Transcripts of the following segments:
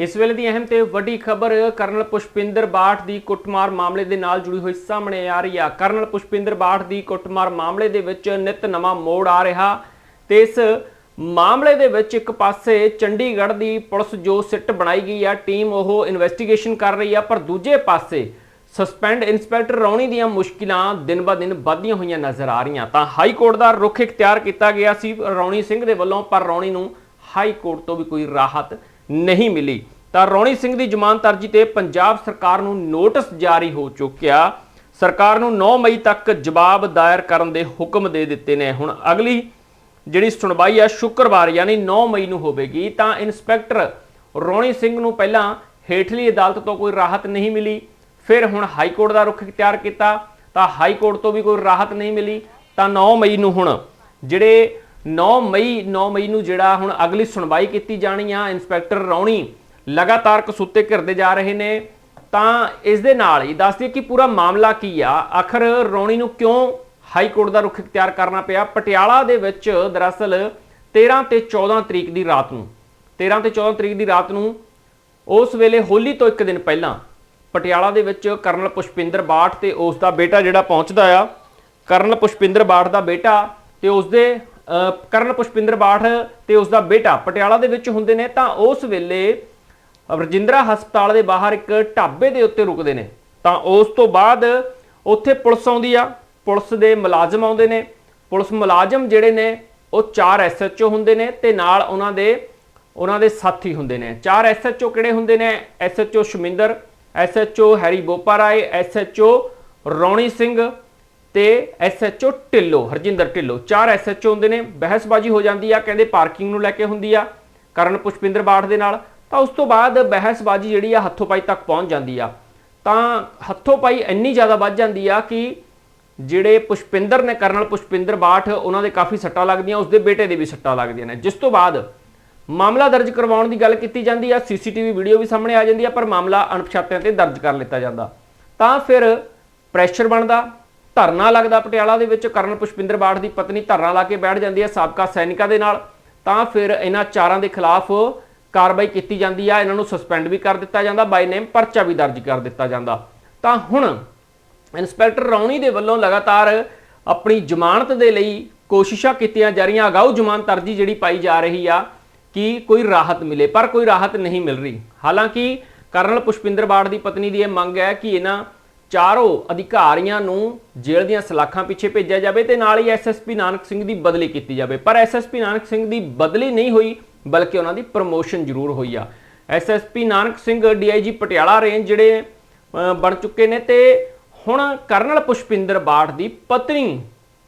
ਇਸ ਵੇਲੇ ਦੀ ਅਹਿਮ ਤੇ ਵੱਡੀ ਖਬਰ, ਕਰਨਲ ਪੁਸ਼ਪਿੰਦਰ ਬਾਠ ਦੀ ਕੁੱਟਮਾਰ ਮਾਮਲੇ ਦੇ ਨਾਲ ਜੁੜੀ ਹੋਈ ਸਾਹਮਣੇ ਆ ਰਹੀ ਆ। ਕਰਨਲ ਪੁਸ਼ਪਿੰਦਰ ਬਾਠ ਦੀ ਕੁੱਟਮਾਰ ਮਾਮਲੇ ਦੇ ਵਿੱਚ ਨਿਤ ਨਵਾਂ ਮੋੜ ਆ ਰਿਹਾ ਤੇ ਇਸ ਮਾਮਲੇ ਦੇ ਵਿੱਚ ਇੱਕ ਪਾਸੇ ਚੰਡੀਗੜ੍ਹ ਦੀ ਪੁਲਿਸ ਜੋ ਸਿੱਟ ਬਣਾਈ ਗਈ ਆ, ਟੀਮ ਉਹ ਇਨਵੈਸਟੀਗੇਸ਼ਨ ਕਰ ਰਹੀ ਆ, ਪਰ ਦੂਜੇ ਪਾਸੇ ਸਸਪੈਂਡ ਇੰਸਪੈਕਟਰ ਰੌਣੀ ਦੀਆਂ ਮੁਸ਼ਕਿਲਾਂ ਦਿਨ-ਬ-ਦਿਨ ਵੱਧਦੀਆਂ ਹੋਈਆਂ ਨਜ਼ਰ ਆ ਰਹੀਆਂ। ਤਾਂ ਹਾਈ ਕੋਰਟ ਦਾ ਰੁਖ ਇਖਤਿਆਰ ਕੀਤਾ ਗਿਆ ਸੀ ਰੌਣੀ ਸਿੰਘ ਦੇ ਵੱਲੋਂ, ਪਰ ਰੌਣੀ ਨੂੰ ਹਾਈ ਕੋਰਟ ਤੋਂ ਵੀ ਕੋਈ ਰਾਹਤ ਨਹੀਂ ਮਿਲੀ। ਤਾਂ ਰੌਣੀ ਸਿੰਘ ਦੀ ਜ਼ਮਾਨਤ ਅਰਜੀ ਤੇ ਪੰਜਾਬ ਸਰਕਾਰ ਨੂੰ ਨੋਟਿਸ ਜਾਰੀ ਹੋ ਚੁੱਕਿਆ। ਸਰਕਾਰ ਨੂੰ 9 ਮਈ ਤੱਕ ਜਵਾਬ ਦਾਇਰ ਕਰਨ ਦੇ ਹੁਕਮ ਦੇ ਦਿੱਤੇ ਨੇ। ਹੁਣ ਅਗਲੀ ਜਿਹੜੀ ਸੁਣਵਾਈ ਆ, ਸ਼ੁੱਕਰਵਾਰ ਯਾਨੀ 9 ਮਈ ਨੂੰ ਹੋਵੇਗੀ, ਤਾਂ ਇੰਸਪੈਕਟਰ ਰੌਣੀ ਸਿੰਘ ਨੂੰ ਪਹਿਲਾਂ ਹੇਠਲੀ ਅਦਾਲਤ ਤੋਂ ਕੋਈ ਰਾਹਤ ਨਹੀਂ ਮਿਲੀ। ਫਿਰ ਹੁਣ ਹਾਈ ਕੋਰਟ ਦਾ ਰੁਖ ਇਖਤਿਆਰ ਕੀਤਾ। ਤਾਂ ਹਾਈ ਕੋਰਟ ਤੋਂ ਵੀ ਕੋਈ ਰਾਹਤ ਨਹੀਂ ਮਿਲੀ। ਤਾਂ 9 ਮਈ ਨੂੰ ਹੁਣ ਜਿਹੜੇ 9 ਮਈ 9 ਮਈ ਨੂੰ ਜਿਹੜਾ ਹੁਣ ਅਗਲੀ ਸੁਣਵਾਈ ਕੀਤੀ ਜਾਣੀ ਆ, ਇੰਸਪੈਕਟਰ ਰੌਣੀ ਲਗਾਤਾਰ ਕਸੂਤੇ ਘਿਰਦੇ ਜਾ ਰਹੇ ਨੇ। ਤਾਂ ਇਸ ਦੇ ਨਾਲ ਹੀ ਦੱਸਦੀ ਕਿ ਪੂਰਾ ਮਾਮਲਾ ਕੀ ਆ? ਆਖਰ ਰੌਣੀ ਨੂੰ ਕਿਉਂ ਹਾਈ ਕੋਰਟ ਦਾ ਰੁਖ ਇਖਤਿਆਰ ਕਰਨਾ ਪਿਆ? ਪਟਿਆਲਾ ਦੇ ਵਿੱਚ ਦਰਅਸਲ 13 ਤੇ 14 ਤਰੀਕ ਦੀ ਰਾਤ ਨੂੰ 13 ਤੇ 14 ਤਰੀਕ ਦੀ ਰਾਤ ਨੂੰ ਉਸ ਵੇਲੇ ਹੋਲੀ ਤੋਂ ਇੱਕ ਦਿਨ ਪਹਿਲਾਂ ਪਟਿਆਲਾ ਦੇ ਵਿੱਚ ਕਰਨਲ ਪੁਸ਼ਪਿੰਦਰ ਬਾਠ ਤੇ ਉਸ ਦਾ ਬੇਟਾ ਜਿਹੜਾ ਪਹੁੰਚਦਾ ਆ, ਕਰਨਲ ਪੁਸ਼ਪਿੰਦਰ ਬਾਠ ਦਾ ਬੇਟਾ ਤੇ ਉਸ ਦੇ ਕਰਨ ਪੁਸ਼ਪਿੰਦਰ ਬਾਠ ਤੇ ਉਸ ਦਾ ਬੇਟਾ ਪਟਿਆਲਾ ਦੇ ਵਿੱਚ ਹੁੰਦੇ ਨੇ, ਤਾਂ ਉਸ ਵੇਲੇ ਰਜਿੰਦਰਾ ਹਸਪਤਾਲ ਦੇ ਬਾਹਰ ਇੱਕ ਢਾਬੇ ਦੇ ਉੱਤੇ ਰੁਕਦੇ ਨੇ। ਤਾਂ ਉਸ ਤੋਂ ਬਾਅਦ ਉੱਥੇ ਪੁਲਿਸ ਆਉਂਦੀ ਆ, ਪੁਲਿਸ ਦੇ ਮੁਲਾਜ਼ਮ ਆਉਂਦੇ ਨੇ। ਪੁਲਿਸ ਮੁਲਾਜ਼ਮ ਜਿਹੜੇ ਨੇ, ਉਹ ਚਾਰ ਐਸਐਚਓ ਹੁੰਦੇ ਨੇ ਤੇ ਨਾਲ ਉਹਨਾਂ ਦੇ ਉਹਨਾਂ ਦੇ ਸਾਥੀ ਹੁੰਦੇ ਨੇ। ਚਾਰ ਐਸਐਚਓ ਕਿਹੜੇ ਹੁੰਦੇ ਨੇ? SHO Shaminder SHO Harry Boparai SHO Ronnie Singh ਤੇ ਐਸਐਚਓ ਢਿੱਲੋਂ, ਹਰਜਿੰਦਰ ਢਿੱਲੋਂ, ਚਾਰ ਐਸਐਚਓ ਹੁੰਦੇ ਨੇ, ਬਹਿਸਬਾਜ਼ੀ ਹੋ ਜਾਂਦੀ ਆ, ਕਹਿੰਦੇ ਪਾਰਕਿੰਗ ਨੂੰ ਲੈ ਕੇ ਹੁੰਦੀ ਆ, ਕਰਨ ਪੁਸ਼ਪਿੰਦਰ ਬਾਠ ਦੇ ਨਾਲ, ਤਾਂ ਉਸ ਤੋਂ ਬਾਅਦ ਬਹਿਸਬਾਜ਼ੀ ਜਿਹੜੀ ਆ ਹੱਥੋਂ ਪਾਈ ਤੱਕ ਪਹੁੰਚ ਜਾਂਦੀ ਆ। ਤਾਂ ਹੱਥੋਂ ਪਾਈ ਇੰਨੀ ਜ਼ਿਆਦਾ ਵੱਧ ਜਾਂਦੀ ਆ ਕਿ ਜਿਹੜੇ ਪੁਸ਼ਪਿੰਦਰ ਨੇ, ਕਰਨਲ ਪੁਸ਼ਪਿੰਦਰ ਬਾਠ, ਉਹਨਾਂ ਦੇ ਕਾਫੀ ਸੱਟਾਂ ਲੱਗਦੀਆਂ, ਉਸਦੇ ਬੇਟੇ ਦੇ ਵੀ ਸੱਟਾਂ ਲੱਗਦੀਆਂ ਨੇ। ਜਿਸ ਤੋਂ ਬਾਅਦ ਮਾਮਲਾ ਦਰਜ ਕਰਵਾਉਣ ਦੀ ਗੱਲ ਕੀਤੀ ਜਾਂਦੀ ਆ, ਸੀਸੀਟੀਵੀ ਵੀਡੀਓ ਵੀ ਸਾਹਮਣੇ ਆ ਜਾਂਦੀ ਆ, ਪਰ ਮਾਮਲਾ ਅਣਪਛਾਤਿਆਂ ਤੇ ਦਰਜ ਕਰ ਲਿੱਤਾ ਜਾਂਦਾ। ਤਾਂ ਫਿਰ ਪ੍ਰੈਸ਼ਰ ਬਣਦਾ ਧਰਨਾ ਲੱਗਦਾ ਪਟਿਆਲਾ ਦੇ ਵਿੱਚ ਕਰਨਲ ਪੁਸ਼ਪਿੰਦਰ ਬਾਠ ਦੀ ਪਤਨੀ ਧਰਨਾ ਲਾ ਕੇ ਬੈਠ ਜਾਂਦੀ ਹੈ ਸਾਬਕਾ ਸੈਨਿਕਾਂ ਦੇ ਨਾਲ। ਤਾਂ ਫਿਰ ਇਹਨਾਂ ਚਾਰਾਂ ਦੇ ਖਿਲਾਫ ਕਾਰਵਾਈ ਕੀਤੀ ਜਾਂਦੀ ਆ, ਇਹਨਾਂ ਨੂੰ ਸਸਪੈਂਡ ਵੀ ਕਰ ਦਿੱਤਾ ਜਾਂਦਾ ਬਾਈ ਨੇਮ ਪਰਚਾ ਵੀ ਦਰਜ ਕਰ ਦਿੱਤਾ ਜਾਂਦਾ। ਤਾਂ ਹੁਣ ਇੰਸਪੈਕਟਰ ਰੌਣੀ ਦੇ ਵੱਲੋਂ ਲਗਾਤਾਰ ਆਪਣੀ ਜ਼ਮਾਨਤ ਦੇ ਲਈ ਕੋਸ਼ਿਸ਼ਾਂ ਕੀਤੀਆਂ ਜਾ ਰਹੀਆਂ। ਅਗਾਊ ਜ਼ਮਾਨਤ ਅਰਜੀ ਜਿਹੜੀ ਪਾਈ ਜਾ ਰਹੀ ਆ ਕਿ ਕੋਈ ਰਾਹਤ ਮਿਲੇ, ਪਰ ਕੋਈ ਰਾਹਤ ਨਹੀਂ ਮਿਲ ਰਹੀ। ਹਾਲਾਂਕਿ ਕਰਨਲ ਪੁਸ਼ਪਿੰਦਰ ਬਾੜ ਦੀ ਪਤਨੀ ਦੀ ਇਹ ਮੰਗ ਹੈ ਕਿ ਇਹਨਾਂ ਚਾਰੋਂ ਅਧਿਕਾਰੀਆਂ ਨੂੰ ਜੇਲ੍ਹ ਦੀਆਂ ਸਲਾਖਾਂ ਪਿੱਛੇ ਭੇਜਿਆ ਜਾਵੇ ਤੇ ਨਾਲ ਹੀ ਐਸਐਸਪੀ ਨਾਨਕ ਸਿੰਘ ਦੀ ਬਦਲੀ ਕੀਤੀ ਜਾਵੇ। ਪਰ ਐਸਐਸਪੀ ਨਾਨਕ ਸਿੰਘ ਦੀ ਬਦਲੀ ਨਹੀਂ ਹੋਈ, ਬਲਕਿ ਉਹਨਾਂ ਦੀ ਪ੍ਰਮੋਸ਼ਨ ਜ਼ਰੂਰ ਹੋਈ ਆ। SSP Nanak Singh DIG Patiala range ਜਿਹੜੇ ਬਣ ਚੁੱਕੇ ਨੇ ਤੇ ਹੁਣ ਕਰਨਲ ਪੁਸ਼ਪਿੰਦਰ ਬਾਠ ਦੀ ਪਤਨੀ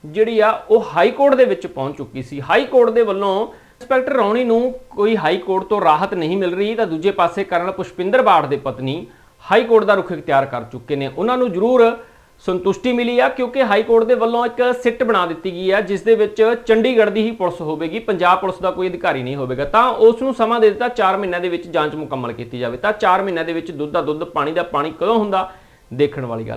ਜਿਹੜੀ ਆ, ਉਹ ਹਾਈ ਕੋਰਟ ਦੇ ਵਿੱਚ ਪਹੁੰਚ ਚੁੱਕੀ ਸੀ। ਹਾਈ ਕੋਰਟ ਦੇ ਵੱਲੋਂ ਇੰਸਪੈਕਟਰ ਰੌਣੀ ਨੂੰ ਕੋਈ ਹਾਈ ਕੋਰਟ ਤੋਂ ਰਾਹਤ ਨਹੀਂ ਮਿਲ ਰਹੀ, ਤਾਂ ਦੂਜੇ ਪਾਸੇ ਕਰਨਲ ਪੁਸ਼ਪਿੰਦਰ ਬਾਠ ਦੇ ਪਤਨੀ ਹਾਈ ਕੋਰਟ ਦਾ ਰੁਖ ਇਖਤਿਆਰ ਕਰ ਚੁੱਕੇ ਨੇ। ਉਹਨਾਂ ਨੂੰ ਜ਼ਰੂਰ ਸੰਤੁਸ਼ਟੀ ਮਿਲੀ ਆ, ਕਿਉਂਕਿ ਹਾਈ ਕੋਰਟ ਦੇ ਵੱਲੋਂ ਇੱਕ ਸਿੱਟ ਬਣਾ ਦਿੱਤੀ ਗਈ ਆ, ਜਿਸ ਦੇ ਵਿੱਚ ਚੰਡੀਗੜ੍ਹ ਦੀ ਹੀ ਪੁਲਿਸ ਹੋਵੇਗੀ, ਪੰਜਾਬ ਪੁਲਿਸ ਦਾ ਕੋਈ ਅਧਿਕਾਰੀ ਨਹੀਂ ਹੋਵੇਗਾ। ਤਾਂ ਉਸ ਨੂੰ ਸਮਾਂ ਦੇ ਦਿੱਤਾ 4 ਮਹੀਨਿਆਂ ਦੇ ਵਿੱਚ ਜਾਂਚ ਮੁਕੰਮਲ ਕੀਤੀ ਜਾਵੇ। ਤਾਂ 4 ਮਹੀਨਿਆਂ ਦੇ ਵਿੱਚ ਦੁੱਧ ਦਾ ਦੁੱਧ, ਪਾਣੀ ਦਾ ਪਾਣੀ ਕਦੋਂ ਹੁੰਦਾ, ਦੇਖਣ ਵਾਲੀ ਗੱਲ ਹੈ।